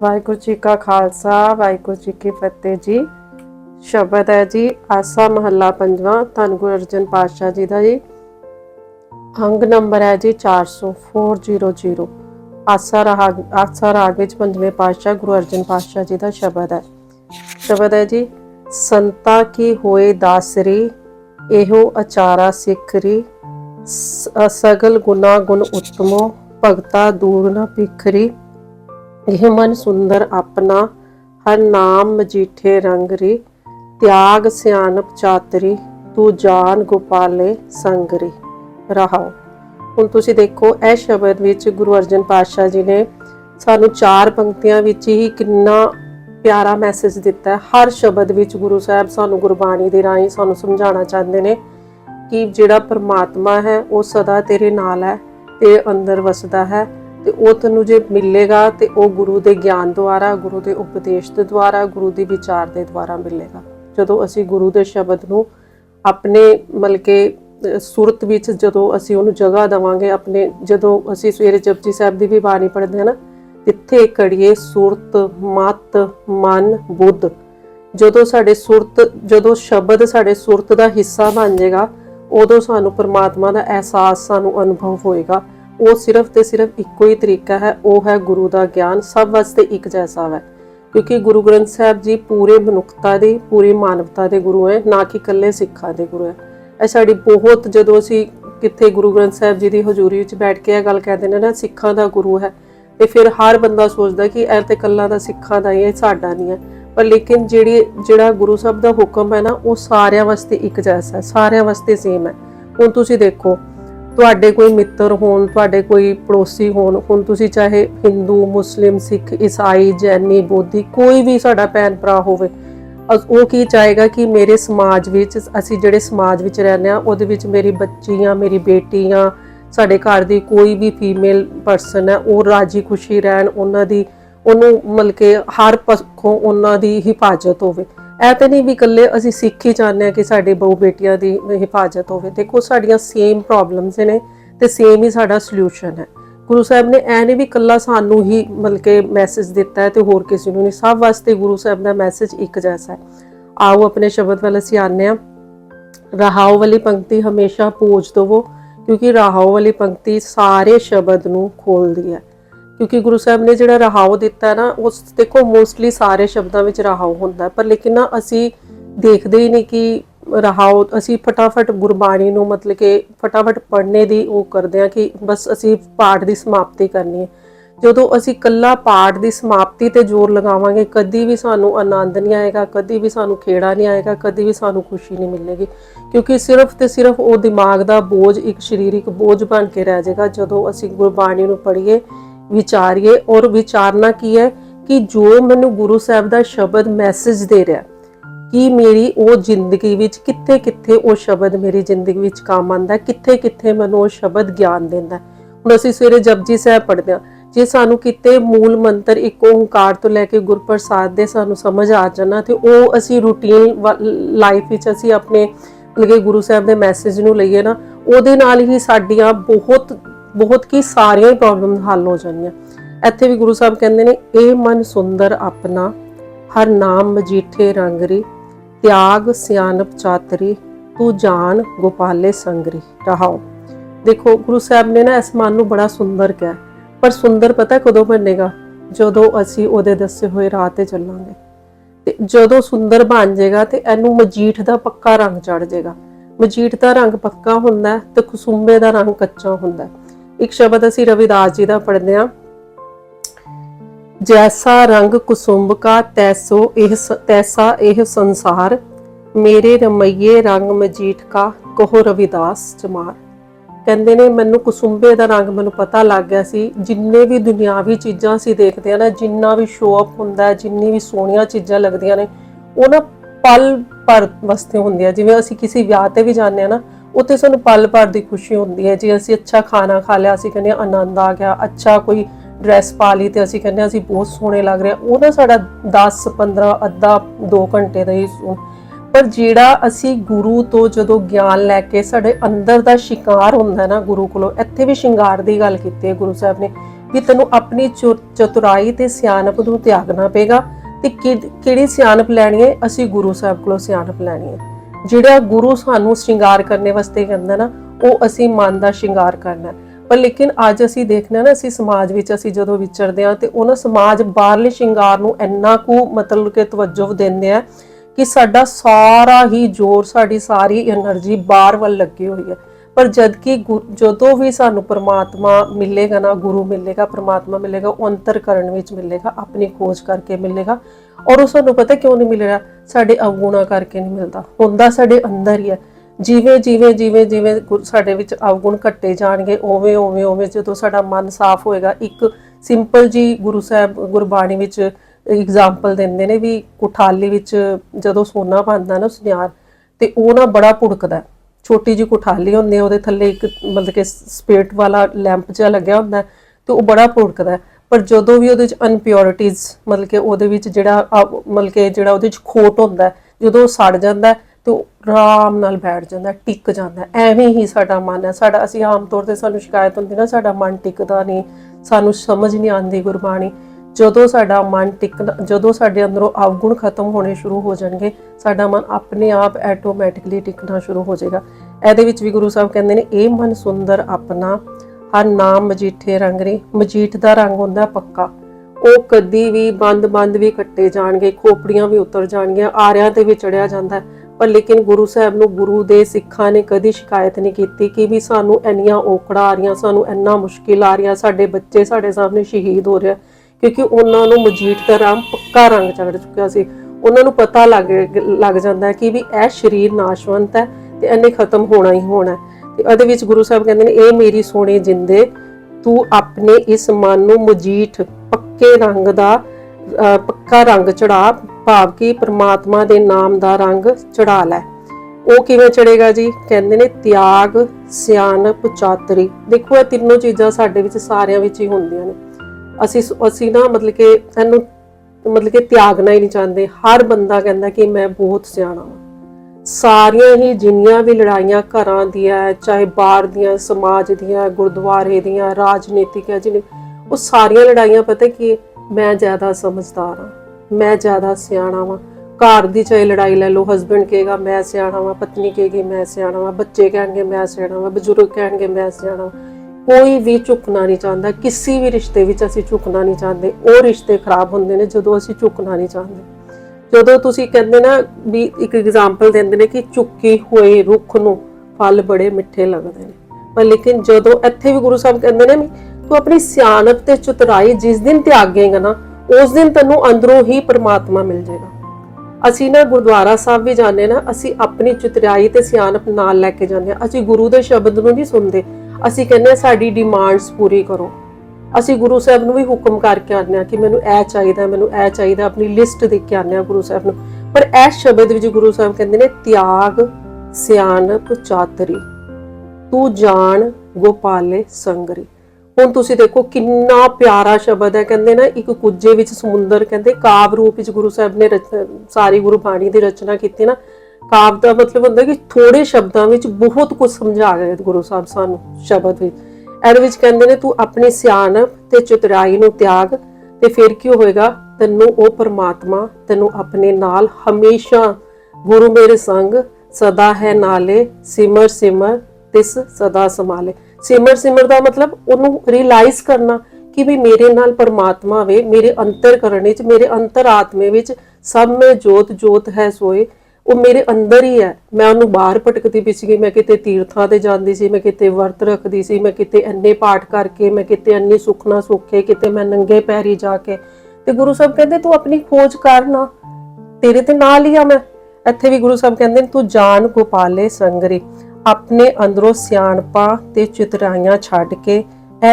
ਵਾਹਿਗੁਰੂ ਜੀ ਕਾ ਖਾਲਸਾ, ਵਾਹਿਗੁਰੂ ਜੀ ਕੀ ਫਤਿਹ ਜੀ। ਸ਼ਬਦ ਹੈ ਜੀ, ਆਸਾ ਮਹੱਲਾ ਪੰਜਵਾਂ ਧੰਨ ਗੁਰੂ ਅਰਜਨ ਪਾਤਸ਼ਾਹ ਜੀ ਦਾ ਜੀ। ਅੰਗ ਨੰਬਰ ਹੈ ਜੀ 400 400 ਆਸਾ ਰਾਗ ਆਸਾ ਰਾਗ ਵਿੱਚ ਪੰਜਵੇਂ ਪਾਤਸ਼ਾਹ ਗੁਰੂ ਅਰਜਨ ਪਾਤਸ਼ਾਹ ਜੀ ਦਾ ਸ਼ਬਦ ਹੈ। ਸ਼ਬਦ ਹੈ ਜੀ, ਸੰਤਾ ਕੀ ਹੋਏ ਦਾਸਰੀ, ਇਹੋ ਅਚਾਰਾ ਸਿਖਰੀ। ਸ- ਸਗਲ ਗੁਨਾ ਗੁਣ ਉਤਮੋ, ਭਗਤਾ ਦੂਰ ਨ ਪਿਖਰੀ ਇਹ ਮਨ ਸੁੰਦਰ ਆਪਣਾ, ਹਰ ਨਾਮ ਮਜੀਠੇ ਰੰਗਰੀ ਤਿਆਗ ਸਿਆਣਪ ਚਾਤਰੀ ਤੂੰ ਜਾਨ ਗੋਪਾਲੇ ਸੰਗਰੀ ਰਹਾਓ। ਹੁਣ ਤੁਸੀਂ ਦੇਖੋ, ਇਹ ਸ਼ਬਦ ਵਿੱਚ ਗੁਰੂ ਅਰਜਨ ਪਾਤਸ਼ਾਹ ਜੀ ਨੇ ਸਾਨੂੰ ਚਾਰ ਪੰਕਤੀਆਂ ਵਿੱਚ ਹੀ ਕਿੰਨਾ ਪਿਆਰਾ ਮੈਸੇਜ ਦਿੱਤਾ ਹੈ। ਹਰ ਸ਼ਬਦ ਵਿੱਚ ਗੁਰੂ ਸਾਹਿਬ ਸਾਨੂੰ ਗੁਰਬਾਣੀ ਦੇ ਰਾਹੀਂ ਸਾਨੂੰ ਸਮਝਾਉਣਾ ਚਾਹੁੰਦੇ ਨੇ ਕਿ ਜਿਹੜਾ ਪਰਮਾਤਮਾ ਹੈ, ਉਹ ਸਦਾ ਤੇਰੇ ਨਾਲ ਹੈ ਤੇ ਅੰਦਰ ਵਸਦਾ ਹੈ। ਤੇ ਉਹ ਤੈਨੂੰ ਜੇ ਮਿਲੇਗਾ ਤੇ ਉਹ ਗੁਰੂ ਦੇ ਗਿਆਨ ਦੁਆਰਾ ਗੁਰੂ ਦੇ ਉਪਦੇਸ਼ ਦੇ ਦੁਆਰਾ ਗੁਰੂ ਦੀ ਵਿਚਾਰ ਦੇ ਦੁਆਰਾ ਮਿਲੇਗਾ। ਜਦੋਂ ਅਸੀਂ ਗੁਰੂ ਦੇ ਸ਼ਬਦ ਨੂੰ ਆਪਣੇ ਮਲਕੇ ਅਹ, ਸੁਰਤ ਵਿੱਚ ਜਦੋਂ ਅਸੀਂ ਉਹਨੂੰ ਜਗ੍ਹਾ ਦੇਵਾਂਗੇ ਆਪਣੇ ਜਦੋਂ ਅਸੀਂ ਸਵੇਰੇ ਜਪਜੀ ਸਾਹਿਬ ਦੀ ਵੀ ਬਾਣੀ ਪੜ੍ਹਦੇ ਹਾਂ ਨਾ ਤਿੱਥੇ ਕੜੀਏ ਸੁਰਤ ਮਤ ਮਨ ਬੁੱਧ। ਜਦੋਂ ਸਾਡੇ ਸੁਰਤ ਜਦੋਂ ਸ਼ਬਦ ਸਾਡੇ ਸੁਰਤ ਦਾ ਹਿੱਸਾ ਬਣ ਜਾਏਗਾ ਉਦੋਂ ਸਾਨੂੰ ਪਰਮਾਤਮਾ ਦਾ ਅਹਿਸਾਸ ਸਾਨੂੰ ਅਨੁਭਵ ਹੋਏਗਾ। ਉਹ ਸਿਰਫ ਤੇ ਸਿਰਫ ਇੱਕੋ ਹੀ ਤਰੀਕਾ ਹੈ, ਉਹ ਹੈ ਗੁਰੂ ਦਾ ਗਿਆਨ। ਸਭ ਵਾਸਤੇ ਇੱਕ ਜੈਸਾ ਹੈ ਕਿਉਂਕਿ ਗੁਰੂ ਗ੍ਰੰਥ ਸਾਹਿਬ ਜੀ ਪੂਰੇ ਮਨੁੱਖਤਾ ਦੇ, ਪੂਰੀ ਮਾਨਵਤਾ ਦੇ ਗੁਰੂ ਹੈ ਨਾ ਕਿ ਇਕੱਲੇ ਸਿੱਖਾਂ ਦੇ ਗੁਰੂ ਹੈ ਇਹ ਸਾਡੀ ਬਹੁਤ, ਜਦੋਂ ਅਸੀਂ ਕਿੱਥੇ ਗੁਰੂ ਗ੍ਰੰਥ ਸਾਹਿਬ ਜੀ ਦੀ ਹਜ਼ੂਰੀ ਵਿੱਚ ਬੈਠ ਕੇ ਇਹ ਗੱਲ ਕਹਿੰਦੇ ਨੇ ਨਾ, ਸਿੱਖਾਂ ਦਾ ਗੁਰੂ ਹੈ, ਤੇ ਫਿਰ ਹਰ ਬੰਦਾ ਸੋਚਦਾ ਕਿ ਇਹ ਤੇ ਇਕੱਲਾ ਦਾ ਸਿੱਖਾਂ ਦਾ ਹੀ ਹੈ ਇਹ ਸਾਡਾ ਨਹੀਂ ਹੈ ਪਰ ਲੇਕਿਨ ਜਿਹੜੀ, ਜਿਹੜਾ ਗੁਰੂ ਸਾਹਿਬ ਦਾ ਹੁਕਮ ਹੈ ਨਾ, ਉਹ ਸਾਰਿਆਂ ਵਾਸਤੇ ਇੱਕ ਜੈਸਾ ਹੈ, ਸਾਰਿਆਂ ਵਾਸਤੇ ਸੇਮ ਹੈ। ਹੁਣ ਤੁਸੀਂ ਦੇਖੋ ਤੁਹਾਡੇ ਕੋਈ ਮਿੱਤਰ ਹੋਣ, ਤੁਹਾਡੇ ਕੋਈ ਪੜੋਸੀ ਹੋਣ, ਹੁਣ ਤੁਸੀਂ ਚਾਹੇ ਹਿੰਦੂ ਮੁਸਲਿਮ ਸਿੱਖ ਈਸਾਈ ਜੈਨੀ ਬੋਧੀ ਕੋਈ ਵੀ ਸਾਡਾ ਭੈਣ ਭਰਾ ਹੋਵੇ, ਅਸ- ਉਹ ਕੀ ਚਾਹੇਗਾ ਕਿ ਮੇਰੇ ਸਮਾਜ ਵਿੱਚ, ਅਸੀਂ ਜਿਹੜੇ ਸਮਾਜ ਵਿੱਚ ਰਹਿੰਦੇ ਆ ਉਹਦੇ ਵਿੱਚ ਮੇਰੀ ਬੱਚੀਆਂ, ਮੇਰੀ ਬੇਟੀਆਂ, ਸਾਡੇ ਘਰ ਦੀ ਕੋਈ ਵੀ ਫੀਮੇਲ ਪਰਸਨ ਹੈ, ਉਹ ਰਾਜੀ ਖੁਸ਼ੀ ਰਹਿਣ, ਉਹਨਾਂ ਦੀ, ਉਹਨੂੰ ਮਤਲਬ ਕਿ ਹਰ ਪੱਖੋਂ ਉਹਨਾਂ ਦੀ ਹਿਫਾਜ਼ਤ ਹੋਵੇ। ਇਹ ਤੇ ਨਹੀਂ ਵੀ ਇਕੱਲੇ ਅਸੀਂ ਸਿੱਖ ਹੀ ਚਾਹੁੰਦੇ ਹਾਂ ਕਿ ਸਾਡੇ ਬਹੁ ਬੇਟੀਆਂ ਦੀ ਹਿਫਾਜ਼ਤ ਹੋਵੇ। ਦੇਖੋ, ਸਾਡੀਆਂ ਸੇਮ ਪ੍ਰੋਬਲਮਸ ਨੇ ਤੇ ਸੇਮ ਹੀ ਸਾਡਾ ਸੋਲੂਸ਼ਨ ਹੈ। ਗੁਰੂ ਸਾਹਿਬ ਨੇ ਐ ਨਹੀਂ ਵੀ ਇਕੱਲਾ ਸਾਨੂੰ ਹੀ ਮਤਲਬ ਕਿ ਮੈਸੇਜ ਦਿੱਤਾ ਹੈ ਤੇ ਹੋਰ ਕਿਸੇ ਨੂੰ ਨਹੀਂ। ਸਭ ਵਾਸਤੇ ਗੁਰੂ ਸਾਹਿਬ ਦਾ ਮੈਸੇਜ ਇੱਕ ਜੈਸਾ ਹੈ। ਆਓ ਆਪਣੇ ਸ਼ਬਦ ਵੱਲ ਅਸੀਂ ਆਉਂਦੇ ਹਾਂ। ਰਹਾਉ ਵਾਲੀ ਪੰਕਤੀ ਹਮੇਸ਼ਾ ਪੂਜ ਦਵੋ, ਕਿਉਂਕਿ ਰਹਾਉ ਵਾਲੀ ਪੰਕਤੀ ਸਾਰੇ ਸ਼ਬਦ ਨੂੰ ਖੋਲਦੀ ਹੈ। ਕਿਉਂਕਿ ਗੁਰੂ ਸਾਹਿਬ ਨੇ ਜਿਹੜਾ ਰਹਾਉ ਦਿੱਤਾ ਹੈ ਨਾ, ਉਸ ਦੇਖੋ ਮੋਸਟਲੀ ਸਾਰੇ ਸ਼ਬਦਾਂ ਵਿੱਚ ਰਹਾਉ ਹੁੰਦਾ ਪਰ ਲੇਕਿਨ ਨਾ ਅਸੀਂ ਦੇਖਦੇ ਹੀ ਨਹੀਂ ਕਿ ਰਹਾਉ ਅਸੀਂ ਫਟਾਫਟ ਗੁਰਬਾਣੀ ਨੂੰ ਮਤਲਬ ਕਿ ਫਟਾਫਟ ਪੜ੍ਹਨੇ ਦੀ ਉਹ ਕਰਦੇ ਆ ਕਿ ਬਸ ਅਸੀਂ ਪਾਠ ਦੀ ਸਮਾਪਤੀ ਕਰਨੀ ਹੈ। ਜਦੋਂ ਅਸੀਂ ਕੱਲਾ ਪਾਠ ਦੀ ਸਮਾਪਤੀ ਤੇ ਜ਼ੋਰ ਲਗਾਵਾਂਗੇ, ਕਦੀ ਵੀ ਸਾਨੂੰ ਆਨੰਦ ਨਹੀਂ ਆਏਗਾ, ਕਦੀ ਵੀ ਸਾਨੂੰ ਖੇੜਾ ਨਹੀਂ ਆਏਗਾ, ਕਦੀ ਵੀ ਸਾਨੂੰ ਖੁਸ਼ੀ ਨਹੀਂ ਮਿਲੇਗੀ। ਕਿਉਂਕਿ ਸਿਰਫ ਤੇ ਸਿਰਫ ਉਹ ਦਿਮਾਗ ਦਾ ਬੋਝ, ਇੱਕ ਸਰੀਰਕ ਬੋਝ ਬਣ ਕੇ ਰਹਿ ਜਾਏਗਾ ਜਦੋਂ ਅਸੀਂ ਗੁਰਬਾਣੀ ਨੂੰ ਪੜ੍ਹੀਏ। ਵਿਚਾਰੀਏ ਔਰ ਵਿਚਾਰਨਾ ਕੀ ਹੈ ਕਿ ਜੋ ਮੈਨੂੰ ਗੁਰੂ ਸਾਹਿਬ ਦਾ ਸ਼ਬਦ ਮੈਸੇਜ ਦੇ ਰਿਹਾ ਕਿ ਮੇਰੀ ਉਹ ਜ਼ਿੰਦਗੀ ਵਿੱਚ ਕਿੱਥੇ ਕਿੱਥੇ ਉਹ ਸ਼ਬਦ ਮੇਰੀ ਜ਼ਿੰਦਗੀ ਵਿੱਚ ਕੰਮ ਆਉਂਦਾ ਕਿੱਥੇ ਕਿੱਥੇ ਮੈਨੂੰ ਉਹ ਸ਼ਬਦ ਗਿਆਨ ਦਿੰਦਾ ਹੁਣ ਅਸੀਂ ਸਵੇਰੇ ਜਪਜੀ ਸਾਹਿਬ ਪੜ੍ਹਦੇ ਹਾਂ। ਜੇ ਸਾਨੂੰ ਕਿਤੇ ਮੂਲ ਮੰਤਰ ਇੱਕ ਓੰਕਾਰ ਤੋਂ ਲੈ ਕੇ ਗੁਰਪ੍ਰਸਾਦ ਦੇ ਸਾਨੂੰ ਸਮਝ ਆ ਜਾਣਾ ਤੇ ਉਹ ਅਸੀਂ ਰੂਟੀਨ ਲਾਈਫ ਵਿੱਚ ਅਸੀਂ ਆਪਣੇ ਮਤਲਬ ਕਿ ਗੁਰੂ ਸਾਹਿਬ ਦੇ ਮੈਸੇਜ ਨੂੰ ਲਈਏ ਨਾ, ਉਹਦੇ ਨਾਲ ਹੀ ਸਾਡੀਆਂ ਬਹੁਤ ਬਹੁਤ ਕੀ ਸਾਰੀਆਂ ਪ੍ਰੋਬਲਮ ਹੱਲ ਹੋ ਜਾਣੀਆਂ। ਇੱਥੇ ਵੀ ਗੁਰੂ ਸਾਹਿਬ ਕਹਿੰਦੇ ਨੇ, ਇਹ ਮਨ ਸੁੰਦਰ ਆਪਣਾ, ਹਰ ਨਾਮ ਮਜੀਠੇ ਰੰਗਰੀ, ਤਿਆਗ ਸਿਆਣਪ ਚਾਤਰੀ, ਤੂੰ ਜਾਣ ਗੋਪਾਲੇ ਸੰਗਰੀ। ਰਹਾਓ। ਦੇਖੋ, ਗੁਰੂ ਸਾਹਿਬ ਨੇ ਨਾ ਇਸ ਮਨ ਨੂੰ ਬੜਾ ਸੁੰਦਰ ਕਿਹਾ। ਪਰ ਸੁੰਦਰ ਪਤਾ ਕਦੋਂ ਬਣੇਗਾ? ਜਦੋਂ ਅਸੀਂ ਉਹਦੇ ਦੱਸੇ ਹੋਏ ਰਾਹ ਤੇ ਚੱਲਾਂਗੇ। ਤੇ ਜਦੋਂ ਸੁੰਦਰ ਬਣ ਜਾਏਗਾ ਤੇ ਇਹਨੂੰ ਮਜੀਠ ਦਾ ਪੱਕਾ ਰੰਗ ਚੜ ਜਾਏਗਾ। ਮਜੀਠ ਦਾ ਰੰਗ ਪੱਕਾ ਹੁੰਦਾ ਤੇ ਕੁਸੁੰਬੇ ਦਾ ਰੰਗ ਕੱਚਾ ਹੁੰਦਾ ਇੱਕ ਸ਼ਬਦ ਅਸੀਂ ਰਵਿਦਾਸ ਜੀ ਦਾ ਪੜ੍ਹਦੇ ਹਾਂ। ਜੈਸਾ ਰੰਗ ਕੁਸੁੰਬ ਕਾ, ਤੈਸੋ ਇਹ ਤੈਸਾ ਇਹ ਸੰਸਾਰ। ਮੇਰੇ ਰਮਈਏ ਰੰਗ ਮਜੀਠ ਕਾ, ਕਹੋ ਰਵਿਦਾਸ ਚਮਾਰ ਕਹਿੰਦੇ ਨੇ, ਮੈਨੂੰ ਕੁਸੁੰਬੇ ਦਾ ਰੰਗ ਮੈਨੂੰ ਪਤਾ ਲੱਗ ਗਿਆ ਸੀ। ਜਿੰਨੇ ਵੀ ਦੁਨਿਆਵੀ ਚੀਜ਼ਾਂ ਅਸੀਂ ਦੇਖਦੇ ਆ ਨਾ, ਜਿੰਨਾ ਵੀ ਸ਼ੋਅ ਅਪ ਹੁੰਦਾ ਜਿੰਨੀ ਵੀ ਸੋਹਣੀਆਂ ਚੀਜ਼ਾਂ ਲੱਗਦੀਆਂ ਨੇ, ਉਹ ਨਾ ਪਲ ਭਰ ਵਾਸਤੇ ਹੁੰਦੀਆਂ। ਜਿਵੇਂ ਅਸੀਂ ਕਿਸੇ ਵਿਆਹ ਤੇ ਵੀ ਜਾਂਦੇ ਆ ਨਾ ਉੱਥੇ ਸਾਨੂੰ ਪਲ ਭਰ ਦੀ ਖੁਸ਼ੀ ਹੁੰਦੀ ਹੈ ਜੇ, ਅਸੀਂ ਅੱਛਾ ਖਾਣਾ ਖਾ ਲਿਆ, ਅਸੀਂ ਕਹਿੰਦੇ ਹਾਂ ਆਨੰਦ ਆ ਗਿਆ, ਅੱਛਾ ਕੋਈ ਡਰੈਸ ਪਾ ਲਈ ਤੇ ਅਸੀਂ ਕਹਿੰਦੇ ਹਾਂ ਅਸੀਂ ਬਹੁਤ ਸੋਹਣੇ ਲੱਗ ਰਹੇ ਹਾਂ। ਉਹ ਨਾ ਸਾਡਾ 10 15 ਅੱਧਾ 2 ਘੰਟੇ ਦਾ ਹੀ ਪਰ ਜਿਹੜਾ ਅਸੀਂ ਗੁਰੂ ਤੋਂ ਜਦੋਂ ਗਿਆਨ ਲੈ ਕੇ ਸਾਡੇ ਅੰਦਰ ਦਾ ਸ਼ਿਕਾਰ ਹੁੰਦਾ ਨਾ ਗੁਰੂ ਕੋਲੋਂ, ਇੱਥੇ ਵੀ ਸ਼ਿੰਗਾਰ ਦੀ ਗੱਲ ਕੀਤੀ ਹੈ ਗੁਰੂ ਸਾਹਿਬ ਨੇ ਵੀ ਤੈਨੂੰ ਆਪਣੀ ਚੁ- ਚਤੁਰਾਈ ਤੇ ਸਿਆਣਪ ਨੂੰ ਤਿਆਗਣਾ ਪਏਗਾ ਤੇ ਕਿ- ਕਿਹੜੀ ਸਿਆਣਪ ਲੈਣੀ ਹੈ? ਅਸੀਂ ਗੁਰੂ ਸਾਹਿਬ ਕੋਲੋਂ ਸਿਆਣਪ ਲੈਣੀ ਹੈ। ਜਿਹੜਾ ਗੁਰੂ ਸਾਨੂੰ ਸ਼ਿੰਗਾਰ ਕਰਨੇ ਵਾਸਤੇ ਕਹਿੰਦਾ ਨਾ, ਉਹ ਅਸੀਂ ਮਨ ਦਾ ਸ਼ਿੰਗਾਰ ਕਰਨਾ ਪਰ ਲੇਕਿਨ ਅੱਜ ਅਸੀਂ ਦੇਖਣਾ ਨਾ, ਅਸੀਂ ਸਮਾਜ ਵਿੱਚ ਅਸੀਂ ਜਦੋਂ ਵਿਚਰਦੇ ਆ ਤੇ ਉਹਨਾਂ ਸਮਾਜ ਬਾਹਰਲੇ ਸ਼ਿੰਗਾਰ ਨੂੰ ਇੰਨਾ ਕੁ ਮਤਲਬ ਕਿ ਤਵੱਜੋ ਦਿੰਦੇ ਆ ਕਿ ਸਾਡਾ ਸਾਰਾ ਹੀ ਜ਼ੋਰ, ਸਾਡੀ ਸਾਰੀ એનર્ਜੀ ਬਾਹਰ ਵੱਲ ਲੱਗੀ ਹੋਈ ਹੈ। ਪਰ ਜਦ ਕਿ ਜਦੋਂ ਵੀ ਸਾਨੂੰ ਪ੍ਰਮਾਤਮਾ ਮਿਲੇਗਾ ਨਾ, ਗੁਰੂ ਮਿਲੇਗਾ, ਪ੍ਰਮਾਤਮਾ ਮਿਲੇਗਾ, ਉਹ ਅੰਤਰ ਕਰਨ ਵਿੱਚ ਮਿਲੇਗਾ, ਆਪਣੀ ਖੋਜ ਕਰਕੇ ਮਿਲੇਗਾ ਔਰ ਉਹ ਸਾਨੂੰ ਪਤਾ ਕਿਉਂ ਨਹੀਂ ਮਿਲ ਰਿਹਾ ਸਾਡੇ ਅਵਗੁਣਾ ਕਰਕੇ ਨਹੀਂ ਮਿਲਦਾ। ਹੁੰਦਾ ਸਾਡੇ ਅੰਦਰ ਹੀ ਹੈ। ਜਿਵੇਂ ਜਿਵੇਂ ਜਿਵੇਂ ਜਿਵੇਂ ਗੁਰ- ਸਾਡੇ ਵਿੱਚ ਅਵਗੁਣ ਘਟੇ ਜਾਣਗੇ ਓਵੇਂ ਓਵੇਂ ਓਵੇਂ ਜਦੋਂ ਸਾਡਾ ਮਨ ਸਾਫ਼ ਹੋਏਗਾ। ਇੱਕ ਸਿੰਪਲ ਜੀ ਗੁਰੂ ਸਾਹਿਬ ਗੁਰਬਾਣੀ ਵਿੱਚ ਐਗਜ਼ਾਮਪਲ ਦਿੰਦੇ ਨੇ ਵੀ ਕੁਠਾਲੀ ਵਿੱਚ ਜਦੋਂ ਸੋਨਾ ਪਾਉਂਦਾ ਨਾ ਸੁਨਿਆਰ ਤੇ ਉਹ ਨਾ ਬੜਾ ਭੁੜਕਦਾ। ਛੋਟੀ ਜਿਹੀ ਕੋਠਾਲੀ ਹੁੰਦੀ ਹੈ ਉਹਦੇ ਥੱਲੇ ਇੱਕ ਮਤਲਬ ਕਿ ਸਪੇਟ ਵਾਲਾ ਲੈਂਪ ਜਿਹਾ ਲੱਗਿਆ ਹੁੰਦਾ ਹੈ ਤੇ ਉਹ ਬੜਾ ਭੁੜਕਦਾ ਪਰ ਜਦੋਂ ਵੀ ਉਹਦੇ ਵਿੱਚ ਅਨਪਿਉਰਿਟੀਜ਼ ਮਤਲਬ ਕਿ ਉਹਦੇ ਵਿੱਚ ਜਿਹੜਾ ਅ- ਮਤਲਬ ਕਿ ਜਿਹੜਾ ਉਹਦੇ ਵਿੱਚ ਖੋਟ ਹੁੰਦਾ ਜਦੋਂ ਉਹ ਸੜ ਜਾਂਦਾ ਹੈ ਤੇ ਉਹ ਆਰਾਮ ਨਾਲ ਬੈਠ ਜਾਂਦਾ ਹੈ, ਟਿਕ ਜਾਂਦਾ ਐਵੇਂ ਹੀ ਸਾਡਾ ਮਨ ਹੈ। ਸਾਡਾ ਅਸੀਂ ਆਮ ਤੌਰ ਤੇ ਸਾਨੂੰ ਸ਼ਿਕਾਇਤ ਹੁੰਦੀ ਨਾ ਸਾਡਾ ਮਨ ਟਿਕਦਾ ਨਹੀਂ ਸਾਨੂੰ ਸਮਝ ਨਹੀਂ ਆਉਂਦੀ ਗੁਰਬਾਣੀ। ਜਦੋਂ ਸਾਡਾ ਮਨ ਟਿਕਣਾ, ਜਦੋਂ ਸਾਡੇ ਅੰਦਰੋਂ ਅਵਗੁਣ ਖਤਮ ਹੋਣੇ ਸ਼ੁਰੂ ਹੋ ਜਾਣਗੇ, ਸਾਡਾ ਮਨ ਆਪਣੇ ਆਪ ਆਟੋਮੈਟਿਕਲੀ ਟਿਕਣਾ ਸ਼ੁਰੂ ਹੋ ਜਾਏਗਾ। ਇਹਦੇ ਵਿੱਚ ਵੀ ਗੁਰੂ ਸਾਹਿਬ ਕਹਿੰਦੇ ਨੇ, ਇਹ ਮਨ ਸੁੰਦਰ ਆਪਣਾ, ਹਰ ਨਾਮ ਮਜੀਠੇ ਰੰਗ ਰੇ ਮਜੀਠ ਦਾ ਰੰਗ ਹੁੰਦਾ ਪੱਕਾ। ਉਹ ਕਦੀ ਵੀ ਬੰਦ-ਬੰਦ ਵੀ ਕੱਟੇ ਜਾਣਗੇ, ਖੋਪੜੀਆਂ ਵੀ ਉਤਰ ਜਾਣਗੀਆਂ, ਆਰਿਆਂ ਤੇ ਵੀ ਚੜਿਆ ਜਾਂਦਾ ਪਰ ਲੇਕਿਨ ਗੁਰੂ ਸਾਹਿਬ ਨੂੰ, ਗੁਰੂ ਦੇ ਸਿੱਖਾਂ ਨੇ ਕਦੀ ਸ਼ਿਕਾਇਤ ਨਹੀਂ ਕੀਤੀ ਕਿ ਵੀ ਸਾਨੂੰ ਇੰਨੀਆਂ ਔਕੜਾਂ ਆ ਰਹੀਆਂ, ਸਾਨੂੰ ਇੰਨਾ ਮੁਸ਼ਕਿਲ ਆ ਰਹੀਆਂ, ਸਾਡੇ ਬੱਚੇ ਸਾਡੇ ਸਾਹਮਣੇ ਸ਼ਹੀਦ ਹੋ ਰਿਹਾ ਕਿਉਂਕਿ ਉਹਨਾਂ ਨੂੰ ਮਜੀਠ ਦਾ ਰੰਗ ਪੱਕਾ ਰੰਗ ਚੜ ਚੁੱਕਿਆ ਸੀ। ਉਹਨਾਂ ਨੂੰ ਪਤਾ ਲੱਗ ਲੱਗ ਜਾਂਦਾ ਕਿ ਵੀ ਇਹ ਸਰੀਰ ਨਾਸ਼ਵੰਤ ਹੈ ਤੇ ਇਹਨੇ ਖਤਮ ਹੋਣਾ ਹੀ ਹੋਣਾ ਤੇ ਉਹਦੇ ਵਿੱਚ ਗੁਰੂ ਸਾਹਿਬ ਕਹਿੰਦੇ ਨੇ, ਇਹ ਮੇਰੀ ਸੋਹਣੇ ਜਿੰਦੇ, ਤੂੰ ਆਪਣੇ ਇਸ ਮਨ ਨੂੰ ਮਜੀਠ, ਪੱਕੇ ਰੰਗ ਦਾ ਪੱਕਾ ਰੰਗ ਚੜਾ, ਭਾਵ ਕਿ ਪ੍ਰਮਾਤਮਾ ਦੇ ਨਾਮ ਦਾ ਰੰਗ ਚੜਾ ਲੈ। ਉਹ ਕਿਵੇਂ ਚੜੇਗਾ ਜੀ? ਕਹਿੰਦੇ ਨੇ, ਤਿਆਗ, ਸਿਆਣਪ, ਚਾਤਰੀ। ਦੇਖੋ, ਇਹ ਤਿੰਨੋਂ ਚੀਜ਼ਾਂ ਸਾਡੇ ਵਿੱਚ ਸਾਰਿਆਂ ਵਿੱਚ ਹੀ ਹੁੰਦੀਆਂ ਨੇ। ਅਸੀਂ ਅਸੀਂ ਨਾ ਮਤਲਬ ਕਿ ਇਹਨੂੰ ਮਤਲਬ ਕਿ ਤਿਆਗਣਾ ਹੀ ਨਹੀਂ ਚਾਹੁੰਦੇ। ਹਰ ਬੰਦਾ ਕਹਿੰਦਾ ਕਿ ਮੈਂ ਬਹੁਤ ਸਿਆਣਾ ਹਾਂ ਸਾਰੀਆਂ ਹੀ ਜਿੰਨੀਆਂ ਵੀ ਲੜਾਈਆਂ ਘਰਾਂ ਦੀਆਂ, ਚਾਹੇ ਬਾਹਰ ਦੀਆਂ, ਸਮਾਜ ਦੀਆਂ, ਗੁਰਦੁਆਰੇ ਦੀਆਂ, ਰਾਜਨੀਤਿਕ ਹੈ ਜਿਹਨੇ ਉਹ ਸਾਰੀਆਂ ਲੜਾਈਆਂ ਪਤਾ ਕੀ ਮੈਂ ਜ਼ਿਆਦਾ ਸਮਝਦਾਰ ਹਾਂ। ਮੈਂ ਜ਼ਿਆਦਾ ਸਿਆਣਾ ਵਾਂ। ਘਰ ਦੀ ਚਾਹੇ ਲੜਾਈ ਲੈ ਲਓ ਹਸਬੰਡ ਕਹੇਗਾ, ਮੈਂ ਸਿਆਣਾ ਵਾਂ, ਪਤਨੀ ਕਹੇਗੀ, ਮੈਂ ਸਿਆਣਾ ਵਾਂ, ਬੱਚੇ ਕਹਿਣਗੇ, ਮੈਂ ਸਿਆਣਾ ਵਾਂ, ਬਜ਼ੁਰਗ ਕਹਿਣਗੇ, ਮੈਂ ਸਿਆਣਾ ਵਾਂ। ਕੋਈ ਵੀ ਝੁਕਣਾ ਨਹੀਂ ਚਾਹੁੰਦਾ, ਕਿਸੇ ਵੀ ਰਿਸ਼ਤੇ ਵਿੱਚ ਅਸੀਂ ਝੁਕਣਾ ਨਹੀਂ ਚਾਹੁੰਦੇ, ਉਹ ਰਿਸ਼ਤੇ ਖਰਾਬ ਹੁੰਦੇ ਨੇ ਜਦੋਂ ਅਸੀਂ ਝੁਕਣਾ ਨਹੀਂ ਚਾਹੁੰਦੇ। ਜਦੋਂ ਤੁਸੀਂ ਕਹਿੰਦੇ ਨਾ ਵੀ ਇੱਕ ਐਗਜ਼ਾਮਪਲ ਦਿੰਦੇ ਨੇ ਕਿ ਝੁੱਕੀ ਹੋਏ ਰੁੱਖ ਨੂੰ ਫਲ ਬੜੇ ਮਿੱਠੇ ਲੱਗਦੇ ਨੇ। ਪਰ ਲੇਕਿਨ ਜਦੋਂ ਇੱਥੇ ਵੀ ਗੁਰੂ ਸਾਹਿਬ ਕਹਿੰਦੇ ਨੇ ਤੂੰ ਆਪਣੀ ਸਿਆਣਪ ਤੇ ਚਤੁਰਾਈ ਜਿਸ ਦਿਨ ਤਿਆਗੇਂਗਾ ਨਾ, ਉਸ ਦਿਨ ਤੈਨੂੰ ਅੰਦਰੋਂ ਹੀ ਪ੍ਰਮਾਤਮਾ ਮਿਲ ਜਾਏਗਾ। ਅਸੀਂ ਨਾ ਗੁਰਦੁਆਰਾ ਸਾਹਿਬ ਵੀ ਜਾਂਦੇ ਨਾ, ਅਸੀਂ ਆਪਣੀ ਚਤੁਰਾਈ ਤੇ ਸਿਆਣਪ ਨਾਲ ਲੈ ਕੇ ਜਾਂਦੇ ਹਾਂ। ਅਸੀਂ ਗੁਰੂ ਦੇ ਸ਼ਬਦ ਨੂੰ ਨਹੀਂ ਸੁਣਦੇ। ਅਸੀਂ ਕਹਿੰਦੇ ਸਾਡੀ ਡਿਮਾਂਡਸ ਪੂਰੀ ਕਰੋ। ਅਸੀਂ ਗੁਰੂ ਸਾਹਿਬ ਨੂੰ ਵੀ ਹੁਕਮ ਕਰਕੇ ਆਉਂਦੇ ਹਾਂ ਕਿ ਮੈਨੂੰ ਇਹ ਚਾਹੀਦਾ, ਮੈਨੂੰ ਇਹ ਚਾਹੀਦਾ, ਆਪਣੀ ਲਿਸਟ ਦੇ ਕੇ ਆਉਂਦੇ ਹਾਂ ਗੁਰੂ ਸਾਹਿਬ ਨੂੰ। ਪਰ ਇਹ ਸ਼ਬਦ ਵਿੱਚ ਗੁਰੂ ਸਾਹਿਬ ਕਹਿੰਦੇ ਨੇ, ਤਿਆਗ, ਸਿਆਣਪ, ਚਾਤਰੀ। ਤੂੰ ਜਾਣ, ਗੋਪਾਲੇ, ਸੰਗਰੀ। ਹੁਣ ਤੁਸੀਂ ਦੇਖੋ ਕਿੰਨਾ ਪਿਆਰਾ ਸ਼ਬਦ ਹੈ। ਕਹਿੰਦੇ ਨਾ, ਇੱਕ ਕੁੱਜੇ ਵਿੱਚ ਸਮੁੰਦਰ, ਕਹਿੰਦੇ ਕਾਵ ਰੂਪ ਵਿੱਚ ਗੁਰੂ ਸਾਹਿਬ ਨੇ ਰਚ- ਸਾਰੀ ਗੁਰਬਾਣੀ ਦੀ ਰਚਨਾ ਕੀਤੀ ਨਾ ਕਾਵ ਦਾ ਮਤਲਬ ਹੁੰਦਾ ਕਿ ਥੋੜੇ ਸ਼ਬਦਾਂ ਵਿੱਚ ਬਹੁਤ ਕੁਝ ਸਮਝਾ ਗਏ ਗੁਰੂ ਸਾਹਿਬ ਸਾਨੂੰ ਸ਼ਬਦ ਵਿੱਚ ਇਹਦੇ ਵਿੱਚ ਕਹਿੰਦੇ ਨੇ, ਤੂੰ ਆਪਣੀ ਸਿਆਣਪ ਤੇ ਚਤੁਰਾਈ ਨੂੰ ਤਿਆਗ ਤੇ ਫਿਰ ਕੀ ਹੋਏਗਾ? ਤੈਨੂੰ ਉਹ ਪਰਮਾਤਮਾ, ਤੈਨੂੰ ਆਪਣੇ ਨਾਲ ਹਮੇਸ਼ਾ ਗੁਰੂ ਮੇਰੇ ਸੰਗ, ਸਦਾ ਹੈ ਨਾਲੇ, ਸਿਮਰ ਸਿਮਰ, ਤਿਸ ਸਦਾ ਸਮਾਲੇ ਸਿਮਰ ਸਿਮਰ ਦਾ ਮਤਲਬ ਉਹਨੂੰ ਰਿਅਲਾਈਜ਼ ਕਰਨਾ ਕਿ ਵੀ ਮੇਰੇ ਨਾਲ ਪਰਮਾਤਮਾ ਵੇ, ਮੇਰੇ ਅੰਤਰ ਕਰਨੇ ਚ, ਮੇਰੇ ਅੰਤਰ ਆਤਮੇ ਵਿੱਚ ਸਭ ਮੈਂ ਜੋਤ ਜੋਤ ਹੈ ਸੋਏ। ਉਹ ਮੇਰੇ ਅੰਦਰ ਹੀ ਹੈ। ਮੈਂ ਉਹਨੂੰ ਬਾਹਰ ਭਟਕਦੀ ਪਈ ਸੀਗੀ। ਮੈਂ ਕਿਤੇ ਤੀਰਥਾਂ ਤੇ ਜਾਂਦੀ ਸੀ, ਮੈਂ ਕਿਤੇ ਵਰਤ ਰੱਖਦੀ ਸੀ, ਮੈਂ ਕਿਤੇ ਇੰਨੇ ਪਾਠ ਕਰਕੇ, ਮੈਂ ਕਿਤੇ ਇੰਨੀ ਸੁਖਨਾ ਸੁੱਖੇ, ਕਿਤੇ ਮੈਂ ਨੰਗੇ ਪੈਰੀ ਜਾ ਕੇ। ਤੇ ਗੁਰੂ ਸਾਹਿਬ ਕਹਿੰਦੇ, ਤੂੰ ਆਪਣੀ ਖੋਜ ਕਰ ਨਾ। ਤੇਰੇ ਤੇ ਨਾਲ ਹੀ ਆ ਮੈਂ। ਇੱਥੇ ਵੀ ਗੁਰੂ ਸਾਹਿਬ ਕਹਿੰਦੇ ਨੇ, ਤੂੰ ਜਾਣ ਗੋਪਾਲੇ ਸੰਗਰੀ, ਆਪਣੇ ਅੰਦਰੋਂ ਸਿਆਣਪਾ ਤੇ ਚਿਤਰਾਈਆਂ ਛੱਡ ਕੇ,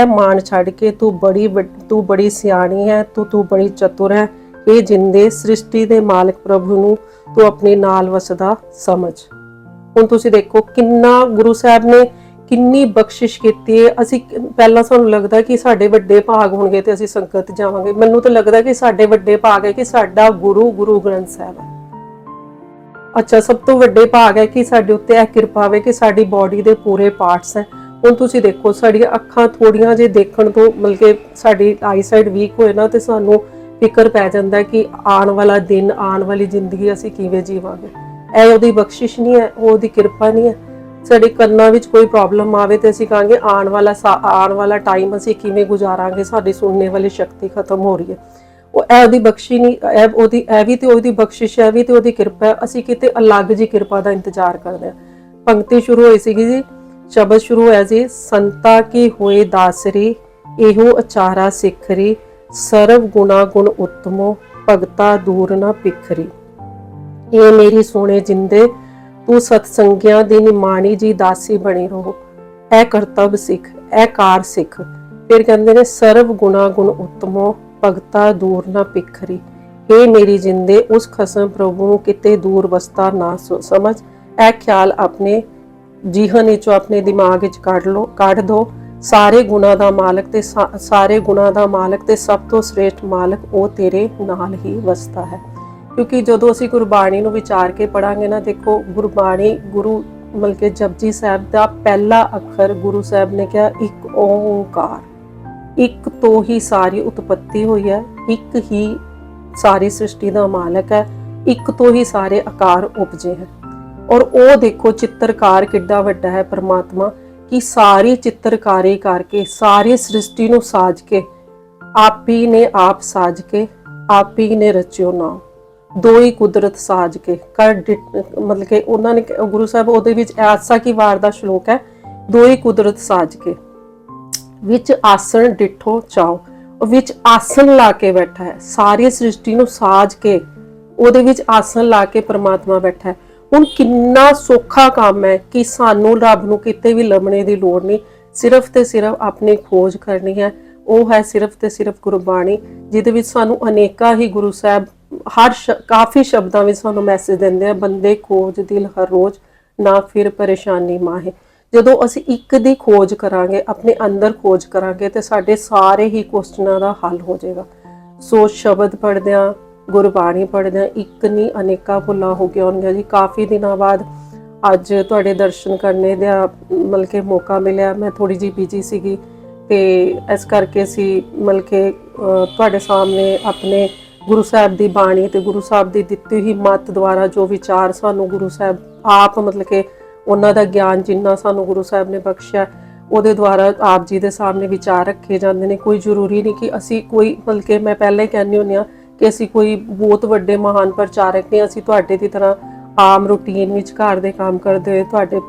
ਇਹ ਮਾਨ ਛੱਡ ਕੇ ਤੂੰ ਬੜੀ ਵੱਡ- ਤੂੰ ਬੜੀ ਸਿਆਣੀ ਹੈ, ਤੂੰ ਤੂੰ ਬੜੀ ਚਤੁਰ ਹੈ। ਇਹ ਜਿੰਦੇ ਸ੍ਰਿਸ਼ਟੀ ਦੇ ਮਾਲਕ ਪ੍ਰਭੂ ਨੂੰ ਤੂੰ ਆਪਣੇ ਨਾਲ ਵਸਦਾ, ਸਮਝ। ਹੁਣ ਤੁਸੀਂ ਦੇਖੋ ਕਿੰਨਾ ਗੁਰੂ ਸਾਹਿਬ ਨੇ ਕਿੰਨੀ ਬਖਸ਼ਿਸ਼ ਕੀਤੀ ਹੈ। ਅਸੀਂ ਪਹਿਲਾਂ ਸਾਨੂੰ ਲੱਗਦਾ ਕਿ ਸਾਡੇ ਵੱਡੇ ਭਾਗ ਹੋਣਗੇ ਤੇ ਅਸੀਂ ਸੰਗਤ ਜਾਵਾਂਗੇ। ਮੈਨੂੰ ਤਾਂ ਲੱਗਦਾ ਕਿ ਸਾਡੇ ਵੱਡੇ ਭਾਗ ਹੈ ਕਿ ਸਾਡਾ ਗੁਰੂ ਗੁਰੂ ਗ੍ਰੰਥ ਸਾਹਿਬ ਹੈ। ਅੱਛਾ, ਸਭ ਤੋਂ ਵੱਡੇ ਭਾਗ ਹੈ ਕਿ ਸਾਡੇ ਉੱਤੇ ਇਹ ਕਿਰਪਾ ਹੈ ਕਿ ਸਾਡੀ ਬਾਡੀ ਦੇ ਪੂਰੇ ਪਾਰਟਸ ਹੈ। ਹੁਣ ਤੁਸੀਂ ਦੇਖੋ, ਸਾਡੀਆਂ ਅੱਖਾਂ ਥੋੜੀਆਂ ਜੇ ਦੇਖਣ ਤੋਂ ਮਤਲਬ ਕਿ ਸਾਡੀ ਆਈਸਾਈਟ ਵੀਕ ਹੋਏ ਨਾ ਤੇ ਸਾਨੂੰ ਫਿਕਰ ਪੈ ਜਾਂਦਾ ਕਿ ਆਉਣ ਵਾਲਾ ਦਿਨ, ਆਉਣ ਵਾਲੀ ਜ਼ਿੰਦਗੀ ਅਸੀਂ ਕਿਵੇਂ ਜੀਵਾਂਗੇ? ਇਹ ਉਹਦੀ ਬਖਸ਼ਿਸ਼ ਨਹੀਂ ਹੈ, ਉਹ ਉਹਦੀ ਕਿਰਪਾ ਨਹੀਂ ਹੈ। ਸਾਡੇ ਕੰਨਾਂ ਵਿੱਚ ਕੋਈ ਪ੍ਰੋਬਲਮ ਆਵੇ ਤੇ ਅਸੀਂ ਕਹਾਂਗੇ, ਆਉਣ ਵਾਲਾ ਆਉਣ ਵਾਲਾ ਟਾਈਮ ਅਸੀਂ ਕਿਵੇਂ ਗੁਜ਼ਾਰਾਂਗੇ? ਸਾਡੀ ਸੁਣਨੇ ਵਾਲੀ ਸ਼ਕਤੀ ਖਤਮ ਹੋ ਰਹੀ ਹੈ। ਉਹ ਇਹ ਉਹਦੀ ਬਖਸ਼ੀ ਨਹੀਂ, ਇਹ ਉਹਦੀ, ਇਹ ਵੀ ਤੇ ਉਹਦੀ ਬਖਸ਼ਿਸ਼ ਹੈ ਵੀ ਤੇ ਉਹਦੀ ਕਿਰਪਾ ਹੈ। ਅਸੀਂ ਕਿਤੇ ਅਲੱਗ ਜੀ ਕਿਰਪਾ ਦਾ ਇੰਤਜ਼ਾਰ ਕਰਦੇ ਹਾਂ। ਪੰਕਤੀ ਸ਼ੁਰੂ ਹੋਈ ਸੀਗੀ ਜੀ, ਸ਼ਬਦ ਸ਼ੁਰੂ ਹੋਇਆ ਜੀ ਸੰਤਾ ਕੀ ਹੋਏ ਦਾਸਰੀ, ਇਹੋ ਅਚਾਰਾ ਸਿਖਰੀ ਸਰਵ ਗੁਣਾ ਗੁਣ ਉਤਮੋ, ਭਗਤਾ ਦੂਰ ਨਾ ਪਿਖਰੀ। ਇਹ ਮੇਰੀ ਸੋਹਣੇ ਜਿੰਦੇ, ਤੂੰ ਸਤਸੰਗਿਆਂ ਦੀ ਨਿਮਾਣੀ ਜੀ ਦਾਸੀ ਬਣੀ ਰਹੋ। ਇਹ ਕਰਤਵ ਸਿੱਖ, ਇਹ ਕਾਰ ਸਿੱਖ। ਫਿਰ ਕਹਿੰਦੇ ਨੇ, ਸਰਵ ਗੁਣਾ ਗੁਣ ਉਤਮੋ, ਭਗਤਾ ਦੂਰ ਨਾ ਪਿਖਰੀ। ਇਹ ਮੇਰੀ ਜਿੰਦੇ, ਉਸ ਖਸਮ ਪ੍ਰਭੂ ਨੂੰ ਕਿਤੇ ਦੂਰ ਵਸਤਾ ਨਾ ਸਮਝ। ਇਹ ਖਿਆਲ ਆਪਣੇ ਜੀਹਨ ਵਿੱਚੋਂ ਆਪਣੇ ਦਿਮਾਗ ਵਿੱਚ ਕੱਢ ਲੋ ਕੱਢ ਦੋ। ਸਾਰੇ ਗੁਣਾ ਦਾ ਮਾਲਕ ਤੇ ਸਾਰੇ ਗੁਣਾ ਦਾ ਮਾਲਕ ਤੇ ਸਭ ਤੋਂ ਸ੍ਰੇਸ਼ਟ ਮਾਲਕ ਉਹ ਤੇਰੇ ਨਾਲ ਹੀ ਵਸਦਾ ਹੈ। ਕਿਉਂਕਿ ਜਦੋਂ ਅਸੀਂ ਗੁਰਬਾਣੀ ਨੂੰ ਵਿਚਾਰ ਕੇ ਪੜਾਂਗੇ ਨਾ, ਦੇਖੋ ਗੁਰਬਾਣੀ ਗੁਰੂ ਮਤਲਬ ਜਪਜੀ ਸਾਹਿਬ ਦਾ ਪਹਿਲਾ ਅੱਖਰ ਗੁਰੂ ਸਾਹਿਬ ਨੇ ਕਿਹਾ, ਇੱਕ ਓੰਕਾਰ। ਇੱਕ ਤੋਂ ਹੀ ਸਾਰੀ ਉਤਪਤੀ ਹੋਈ ਹੈ, ਇੱਕ ਹੀ ਸਾਰੀ ਸ੍ਰਿਸ਼ਟੀ ਦਾ ਮਾਲਕ ਹੈ, ਇੱਕ ਤੋਂ ਹੀ ਸਾਰੇ ਆਕਾਰ ਉਪਜੇ ਹੈ ਔਰ ਉਹ ਦੇਖੋ ਚਿੱਤਰਕਾਰ ਕਿੱਡਾ ਵੱਡਾ ਹੈ ਪਰਮਾਤਮਾ। ਕਿ ਸਾਰੀ ਚਿੱਤਰਕਾਰੀ ਕਰਕੇ, ਸਾਰੀ ਸ੍ਰਿਸ਼ਟੀ ਨੂੰ ਸਾਜ ਕੇ, ਆਪ ਹੀ ਨੇ ਆਪ ਸਾਜ ਕੇ, ਆਪ ਹੀ ਨੇ ਰਚਿਓ ਨਾਮ। ਦੋ ਹੀ ਕੁਦਰਤ ਸਾਜ ਕੇ। ਕਰ ਮਤਲਬ ਕਿ ਉਹਨਾਂ ਨੇ ਗੁਰੂ ਸਾਹਿਬ ਉਹਦੇ ਵਿੱਚ ਆਸਾ ਕੀ ਵਾਰ ਦਾ ਸ਼ਲੋਕ ਹੈ, ਦੋ ਹੀ ਕੁਦਰਤ ਸਾਜ ਕੇ। ਵਿੱਚ ਆਸਣ ਡਿਠੋ ਚਾਓ। ਵਿੱਚ ਆਸਣ ਲਾ ਕੇ ਬੈਠਾ ਹੈ। ਸਾਰੀ ਸ੍ਰਿਸ਼ਟੀ ਨੂੰ ਸਾਜ ਕੇ, ਉਹਦੇ ਵਿੱਚ ਆਸਣ ਲਾ ਕੇ ਪ੍ਰਮਾਤਮਾ ਬੈਠਾ ਹੈ। ਹੁਣ ਕਿੰਨਾ ਸੌਖਾ ਕੰਮ ਹੈ ਕਿ ਸਾਨੂੰ ਰੱਬ ਨੂੰ ਕਿਤੇ ਵੀ ਲੱਭਣੇ ਦੀ ਲੋੜ ਨਹੀਂ। ਸਿਰਫ ਤੇ ਸਿਰਫ ਆਪਣੀ ਖੋਜ ਕਰਨੀ ਹੈ। ਉਹ ਹੈ ਸਿਰਫ ਤੇ ਸਿਰਫ ਗੁਰਬਾਣੀ, ਜਿਹਦੇ ਵਿੱਚ ਸਾਨੂੰ ਅਨੇਕਾਂ ਹੀ ਗੁਰੂ ਸਾਹਿਬ ਹਰ ਸ਼- ਕਾਫੀ ਸ਼ਬਦਾਂ ਵਿੱਚ ਸਾਨੂੰ ਮੈਸੇਜ ਦਿੰਦੇ ਆ, ਬੰਦੇ ਖੋਜ ਦਿਲ ਹਰ ਰੋਜ਼, ਨਾ ਫਿਰ ਪਰੇਸ਼ਾਨੀ ਮਾਹੇ। ਜਦੋਂ ਅਸੀਂ ਇੱਕ ਦੀ ਖੋਜ ਕਰਾਂਗੇ, ਆਪਣੇ ਅੰਦਰ ਖੋਜ ਕਰਾਂਗੇ, ਤੇ ਸਾਡੇ ਸਾਰੇ ਹੀ ਕੁਐਸਚਨਾਂ ਦਾ ਹੱਲ ਹੋ ਜਾਏਗਾ। ਸੋ ਸ਼ਬਦ ਪੜ੍ਹਦਿਆਂ ਗੁਰਬਾਣੀ ਪੜ੍ਹਦਿਆਂ ਇੱਕ ਨਹੀਂ ਅਨੇਕਾਂ ਭੁੱਲਾਂ ਹੋ ਗਿਆ ਹੋਣਗੀਆਂ ਜੀ। ਕਾਫੀ ਦਿਨਾਂ ਬਾਅਦ ਅੱਜ ਤੁਹਾਡੇ ਦਰਸ਼ਨ ਕਰਨੇ ਦਾ ਮਤਲਬ ਕਿ ਮੌਕਾ ਮਿਲਿਆ। ਮੈਂ ਥੋੜੀ ਜੀ ਬਿਜ਼ੀ ਸੀਗੀ ਤੇ ਇਸ ਕਰਕੇ ਅਸੀਂ ਮਤਲਬ ਕਿ ਤੁਹਾਡੇ ਸਾਹਮਣੇ ਆਪਣੇ ਗੁਰੂ ਸਾਹਿਬ ਦੀ ਬਾਣੀ ਤੇ ਗੁਰੂ ਸਾਹਿਬ ਦੀ ਦਿੱਤੀ ਹੋਈ ਮੱਤ ਦੁਆਰਾ ਜੋ ਵਿਚਾਰ ਸਾਨੂੰ ਗੁਰੂ ਸਾਹਿਬ ਆਪ ਮਤਲਬ ਕਿ ਉਹਨਾਂ ਦਾ ਗਿਆਨ ਜਿੰਨਾ ਸਾਨੂੰ ਗੁਰੂ ਸਾਹਿਬ ਨੇ ਬਖਸ਼ਿਆ, ਉਹਦੇ ਦੁਆਰਾ ਆਪ ਜੀ ਦੇ ਸਾਹਮਣੇ ਵਿਚਾਰ ਰੱਖੇ ਜਾਂਦੇ ਨੇ। ਕੋਈ ਜ਼ਰੂਰੀ ਨਹੀਂ ਕਿ ਅਸੀਂ ਕੋਈ ਬਲਕਿ ਮੈਂ ਪਹਿਲਾਂ ਹੀ ਕਹਿੰਦੀ ਹੁੰਦੀ ਹਾਂ ਕਿ ਅਸੀਂ ਕੋਈ ਬਹੁਤ ਵੱਡੇ ਮਹਾਨ ਪ੍ਰਚਾਰਕ ਨਹੀਂ ਅਸੀਂ ਤੁਹਾਡੇ ਦੀ ਤਰ੍ਹਾਂ ਆਮ ਰੂਟੀਨ ਵਿੱਚ ਘਰ ਦੇ ਕੰਮ ਕਰਦੇ ਹੋਏ ਤੁਹਾਡੇ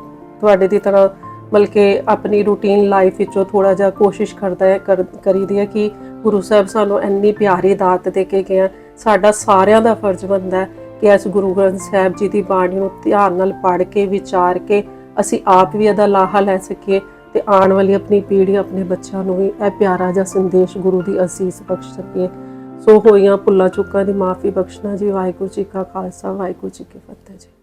ਤੁਹਾਡੇ ਦੀ ਤਰ੍ਹਾਂ ਬਲਕਿ ਆਪਣੀ ਰੂਟੀਨ ਲਾਈਫ ਵਿੱਚੋਂ ਥੋੜਾ ਜਿਹਾ ਕੋਸ਼ਿਸ਼ ਕਰਦਾ ਹੈ, ਕਰ- ਕਰੀਦੀ ਹੈ ਕਿ ਗੁਰੂ ਸਾਹਿਬ ਸਾਨੂੰ ਇੰਨੀ ਪਿਆਰੀ ਦਾਤ ਦੇ ਕੇ ਗਏ ਆ। ਸਾਡਾ ਸਾਰਿਆਂ ਦਾ ਫਰਜ਼ ਬਣਦਾ ਹੈ ਕਿ ਇਸ ਗੁਰੂ ਗ੍ਰੰਥ ਸਾਹਿਬ ਜੀ ਦੀ ਬਾਣੀ ਨੂੰ ਧਿਆਨ ਨਾਲ ਪੜ੍ਹ ਕੇ, ਵਿਚਾਰ ਕੇ ਅਸੀਂ ਆਪ ਵੀ ਇਹਦਾ ਲਾਹਾ ਲੈ ਸਕੀਏ ਤੇ ਆਉਣ ਵਾਲੀ ਆਪਣੀ ਪੀੜ੍ਹੀ ਆਪਣੇ ਬੱਚਿਆਂ ਨੂੰ ਵੀ ਇਹ ਪਿਆਰਾ ਜਿਹਾ ਸੰਦੇਸ਼ ਗੁਰੂ ਦੀ ਅਸੀਸ ਬਖਸ਼ ਸਕੀਏ। ਸੋ ਹੋਈਆਂ ਭੁੱਲਾਂ ਚੁੱਕਾਂ ਦੀ ਮਾਫੀ ਬਖਸ਼ਣਾ ਜੀ। ਵਾਹਿਗੁਰੂ ਜੀ ਕਾ ਖਾਲਸਾ, ਵਾਹਿਗੁਰੂ ਜੀ ਕੀ ਫਤਿਹ ਜੀ।